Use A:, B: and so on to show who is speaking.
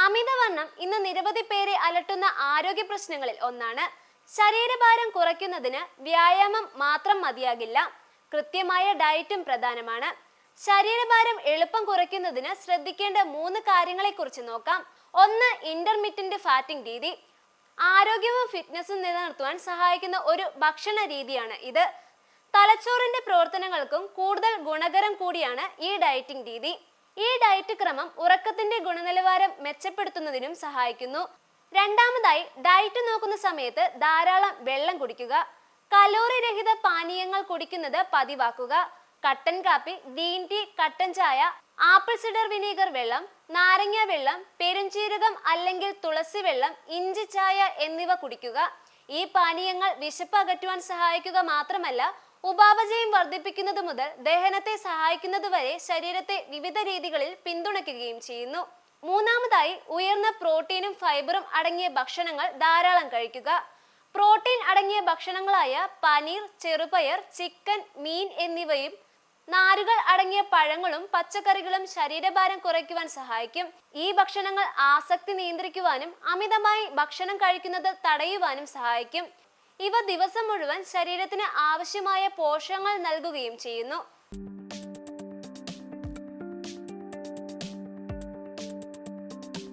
A: അമിതവണ്ണം ഇന്ന് നിരവധി പേരെ അലട്ടുന്ന ആരോഗ്യ പ്രശ്നങ്ങളിൽ ഒന്നാണ്. ശരീരഭാരം കുറയ്ക്കുന്നതിന് വ്യായാമം മാത്രം മതിയാകില്ല. കൃത്യമായ ഡയറ്റും പ്രധാനമാണ്. ശരീരഭാരം എളുപ്പം കുറയ്ക്കുന്നതിന് ശ്രദ്ധിക്കേണ്ട മൂന്ന് കാര്യങ്ങളെക്കുറിച്ച് നോക്കാം. ഒന്ന് ഇന്റർമീഡിയന്റ് ഫാറ്റിംഗ് രീതി. ആരോഗ്യവും ഫിറ്റ്നസും നിലനിർത്തുവാൻ സഹായിക്കുന്ന ഒരു ഭക്ഷണ രീതിയാണ് ഇത്. തലച്ചോറിന്റെ പ്രവർത്തനങ്ങൾക്കും കൂടുതൽ ഗുണകരം കൂടിയാണ് ഈ ഡയറ്റിംഗ് രീതി. ഈ ഡയറ്റ് ക്രമം ഉറക്കത്തിന്റെ ഗുണനിലവാരം മെച്ചപ്പെടുത്തുന്നതിനും സഹായിക്കുന്നു. രണ്ടാമതായി ഡയറ്റ് നോക്കുന്ന സമയത്ത് ധാരാളം വെള്ളം കുടിക്കുക കലോറി രഹിത പാനീയങ്ങൾ കുടിക്കുന്നത് പതിവാക്കുക കട്ടൻ കാപ്പി ഗ്രീൻ ടീ കട്ടൻ ചായ ആപ്പിൾ സിഡർ വിനീഗർ വെള്ളം നാരങ്ങ വെള്ളം പെരുംജീരകം അല്ലെങ്കിൽ തുളസി വെള്ളം ഇഞ്ചി ചായ എന്നിവ കുടിക്കുക. ഈ പാനീയങ്ങൾ വിശപ്പ് അകറ്റുവാൻ സഹായിക്കുക മാത്രമല്ല ഉപാപചയം വർദ്ധിപ്പിക്കുന്നത് മുതൽ ദഹനത്തെ സഹായിക്കുന്നത് വരെ ശരീരത്തെ വിവിധ രീതികളിൽ പിന്തുണയ്ക്കുകയും ചെയ്യുന്നു. മൂന്നാമതായി ഉയർന്ന പ്രോട്ടീനും ഫൈബറും അടങ്ങിയ ഭക്ഷണങ്ങൾ ധാരാളം കഴിക്കുക. പ്രോട്ടീൻ അടങ്ങിയ ഭക്ഷണങ്ങളായ പനീർ ചെറുപയർ ചിക്കൻ മീൻ എന്നിവയും നാരുകൾ അടങ്ങിയ പഴങ്ങളും പച്ചക്കറികളും ശരീരഭാരം കുറയ്ക്കുവാൻ സഹായിക്കും. ഈ ഭക്ഷണങ്ങൾ ആസക്തി നിയന്ത്രിക്കുവാനും അമിതമായി ഭക്ഷണം കഴിക്കുന്നത് തടയുവാനും സഹായിക്കും. ഇവ ദിവസം മുഴുവൻ ശരീരത്തിന് ആവശ്യമായ പോഷകങ്ങൾ നൽകുകയും ചെയ്യുന്നു.